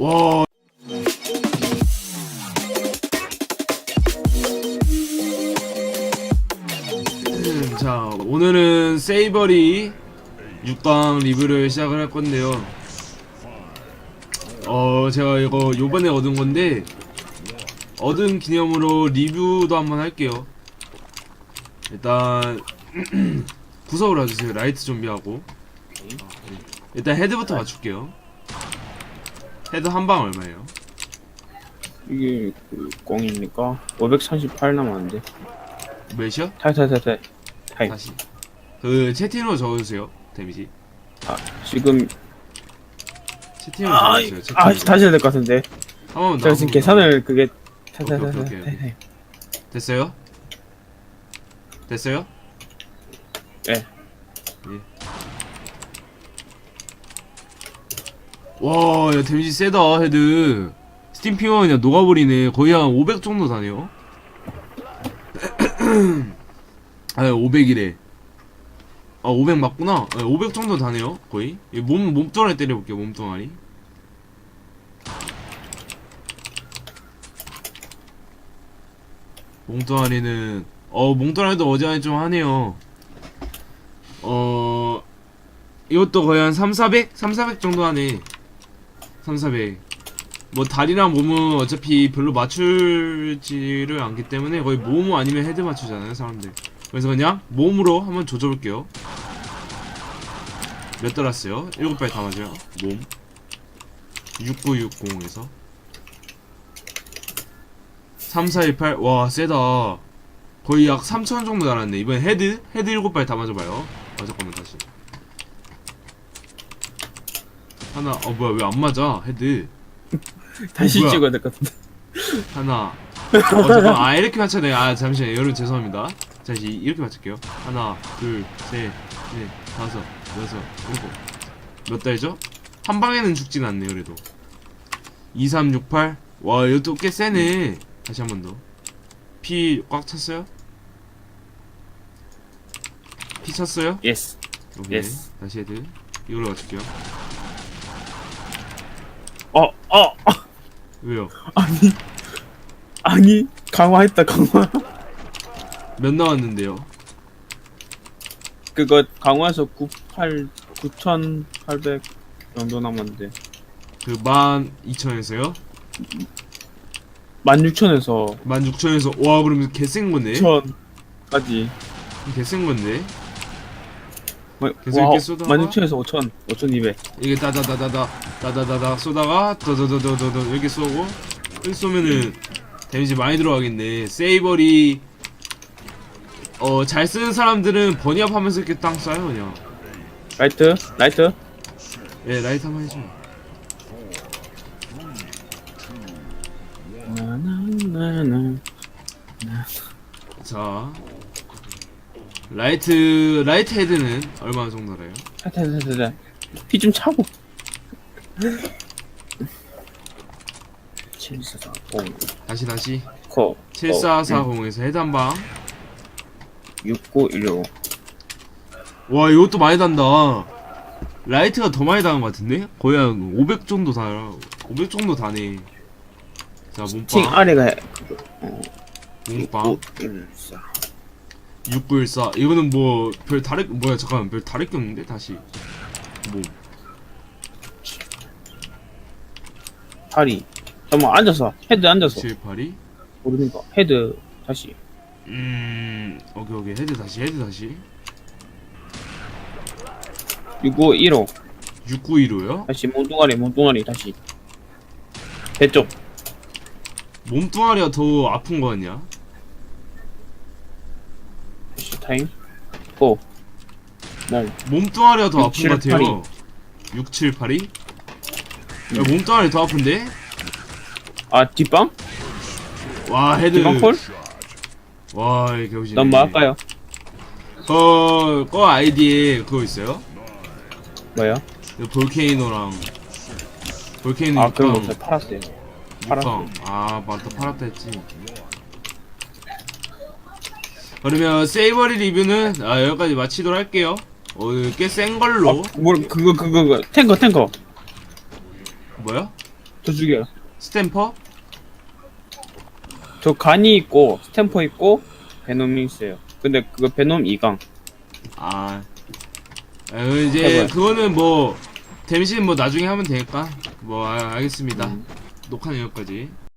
와. 음, 자, 오늘은 세이버리 6강 리뷰를 시작을 할 건데요. 어, 제가 이거 요번에 얻은 건데, 얻은 기념으로 리뷰도 한번 할게요. 일단, 구석을 와주세요. 라이트 좀비하고. 일단 헤드부터 맞출게요. 헤드 한 방 얼마예요? 이게 그 꽁입니까? 538 남았는데. 몇이요? 타이 타이 타이 타이. 타이. 다시. 그 채팅으로 적어주세요. 데미지. 아 지금 채팅으로 아, 적어주세요. 채팅으로. 아 다시 해야 될 것 같은데. 한 번만 더. 제가 한 지금 번만 계산을 그게 오케이, 오케이, 오케이. 됐어요? 됐어요? 네. 예. 와, 야, 데미지 세다, 헤드. 스팀 핑어 그냥 녹아버리네. 거의 한 500 정도 다네요. 아, 500이래. 아, 500 맞구나. 아, 500 정도 다네요, 거의. 이 몸, 몸뚱아리 때려볼게요, 몸뚱아리. 몽뚱아리는, 어, 몽뚱아리도 어지간히 좀 하네요. 어, 이것도 거의 한 3, 400? 3, 400 정도 하네. 3, 400. 뭐 다리랑 몸은 어차피 별로 맞출지를 않기 때문에 거의 몸 아니면 헤드 맞추잖아요 사람들. 그래서 그냥 몸으로 한번 조져볼게요. 몇 달았어요? 7발 다 맞아요? 몸. 6960에서. 3418 와 세다. 거의 약3000 정도 달았네. 이번엔 헤드? 헤드 7발 다 맞아봐요. 아 잠깐만 다시 하나 어 뭐야 왜 안 맞아 헤드? 다시 뭐야? 찍어야 될 것 같은데. 하나. 어 잠깐 아 이렇게 맞춰네 아 잠시만요. 여러분 죄송합니다. 자 이제 이렇게 맞출게요. 하나 둘셋넷 다섯 여섯 일곱. 몇 달이죠? 한 방에는 죽진 않네 그래도. 2 3 6 8와 이것도 꽤 세네. 다시 한 번더피 꽉 찼어요? 피 찼어요? 예스. 오케이. Yes. 다시 헤드. 이걸로 맞출게요 어 어. 왜요? 아니 아니 강화했다 강화. 몇 나왔는데요? 그거 강화해서 98 9,800 정도 남았는데. 그 12,000에서요? 16,000에서 16,000에서 와 그러면 개센 건데? 1,000까지. 개센 건데? 와, 계속 이렇게 쏘다가? 16,000에서 5,000, 5,200. 이게 따다다다다 따다다다 쏘다가 더더더더더 이렇게 쏘고 이렇게 쏘면은 데미지 많이 들어가겠네 세이버리 어잘 쓰는 사람들은 버니업 하면서 이렇게 땅 쏴요 그냥 라이트, 라이트. 예 라이트 한번 해줘 나나나나. 자 라이트 라이트 헤드는 얼마 정도 달아요? 타타타타타. 피좀 차고. 7440. 다시 다시 코. 7440에서 헤드 한 방 6915. 와 이것도 많이 단다 라이트가 더 많이 다는 것 같은데? 거의 한 500 정도 다, 500 정도 다네 자칭 몸빵 아래가. 어. 몸빵 6914. 6914 이거는 뭐 별 다를 뭐야 잠깐만 별 다를 게 없는데 다시 몸 다리. 잠깐만 앉아서 헤드 앉아서 782 모르니까 헤드 다시. 음 오케이 오케이 헤드 다시 헤드 다시 6915. 6915요? 다시 몸뚱아리 몸뚱아리 다시. 배쪽. 몸뚱아리가 더 아픈 거? 다시 타임. 고. 몸. 몸뚱아리가 더 아픈 거 6782. 같아요 6782? 야 몸뚱아리 더 아픈데? 아 뒷방? 와 헤드 뒷방 콜? 와 이게 오시네 넌뭐 할까요? 거, 거 아이디에 그거 있어요? 뭐요? 그 볼케이노랑 볼케이노 아 그런 거 6강 없어요. 팔았어요. 6강 아 맞다 팔았다 했지 그러면 세이버리 리뷰는 아, 여기까지 마치도록 할게요 어, 꽤센 걸로 아, 뭘 그거 그거 그거 탱커 탱커. 뭐야? 저 죽여요. 스탬퍼? 저 간이 있고 스탬퍼 있고 베놈이 있어요. 근데 그거 베놈 2강. 아, 아 이제. 그거는 뭐 데미지는 뭐 나중에 하면 되니까 뭐 아, 알겠습니다. 음. 녹화는 여기까지.